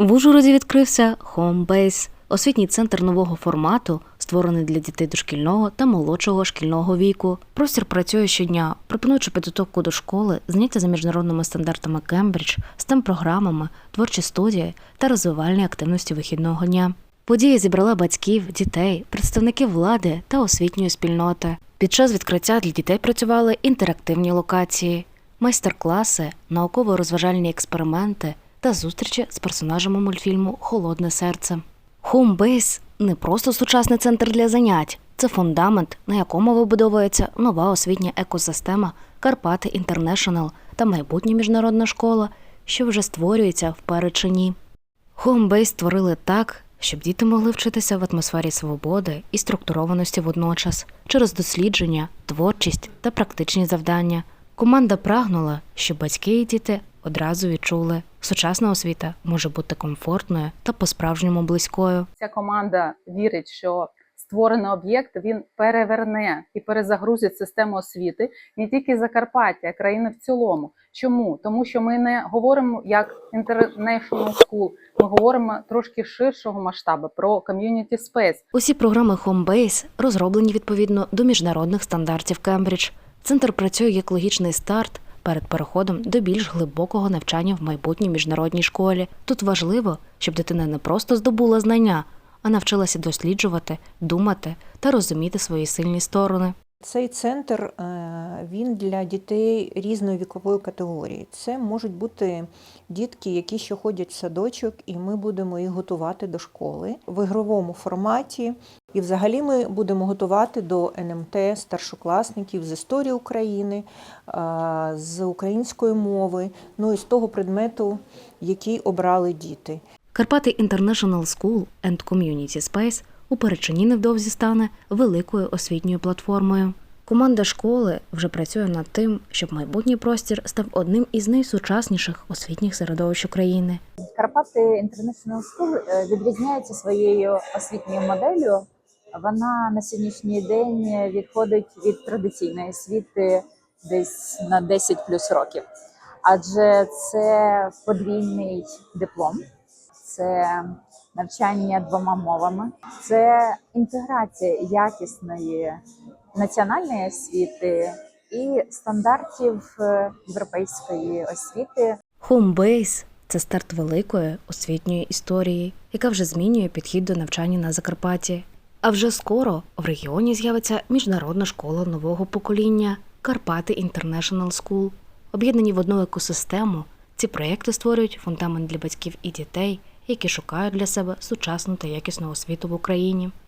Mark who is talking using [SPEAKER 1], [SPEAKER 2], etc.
[SPEAKER 1] В Ужгороді відкрився Homebase – освітній центр нового формату, створений для дітей дошкільного та молодшого шкільного віку. Простір працює щодня, пропонуючи підготовку до школи, заняття за міжнародними стандартами Кембридж, stem програмами, творчі студії та розвивальні активності вихідного дня. Подія зібрала батьків, дітей, представників влади та освітньої спільноти. Під час відкриття для дітей працювали інтерактивні локації, майстер-класи, науково-розважальні експерименти та зустрічі з персонажами мультфільму Холодне серце. Homebase – не просто сучасний центр для занять, це фундамент, на якому вибудовується нова освітня екосистема Карпати Інтернешнл та майбутня міжнародна школа, що вже створюється в Перечині. Homebase створили так, щоб діти могли вчитися в атмосфері свободи і структурованості водночас через дослідження, творчість та практичні завдання. Команда прагнула, щоб батьки і діти одразу відчули, сучасна освіта може бути комфортною та по-справжньому близькою.
[SPEAKER 2] Ця команда вірить, що створений об'єкт він переверне і перезагрузить систему освіти не тільки Закарпаття, а країни в цілому. Чому? Тому що ми не говоримо як international school, ми говоримо трошки ширшого масштабу про community space.
[SPEAKER 1] Усі програми Homebase розроблені відповідно до міжнародних стандартів Кембридж. Центр працює як логічний старт перед переходом до більш глибокого навчання в майбутній міжнародній школі. Тут важливо, щоб дитина не просто здобула знання, а навчилася досліджувати, думати та розуміти свої сильні сторони.
[SPEAKER 3] Цей центр е, він для дітей різної вікової категорії. Це можуть бути дітки, які ще ходять в садочок, і ми будемо їх готувати до школи в ігровому форматі. І взагалі ми будемо готувати до НМТ старшокласників з історії України, е, з української мови, ну і з того предмету, який обрали діти.
[SPEAKER 1] Карпати International School and Community Space у Перечині невдовзі стане великою освітньою платформою. Команда школи вже працює над тим, щоб майбутній простір став одним із найсучасніших освітніх середовищ України.
[SPEAKER 4] Карпати International School е, відрізняється своєю освітньою моделлю. Вона на сьогоднішній день відходить від традиційної освіти десь на 10 плюс років, адже це подвійний диплом, це навчання двома мовами, це інтеграція якісної національної освіти і стандартів європейської освіти
[SPEAKER 1] Homebase – це старт великої освітньої історії, яка вже змінює підхід до навчання на Закарпатті. А вже скоро в регіоні з'явиться міжнародна школа нового покоління Карпати International School. Об'єднані в одну екосистему, ці проєкти створюють фундамент для батьків і дітей, які шукають для себе сучасну та якісну освіту в Україні.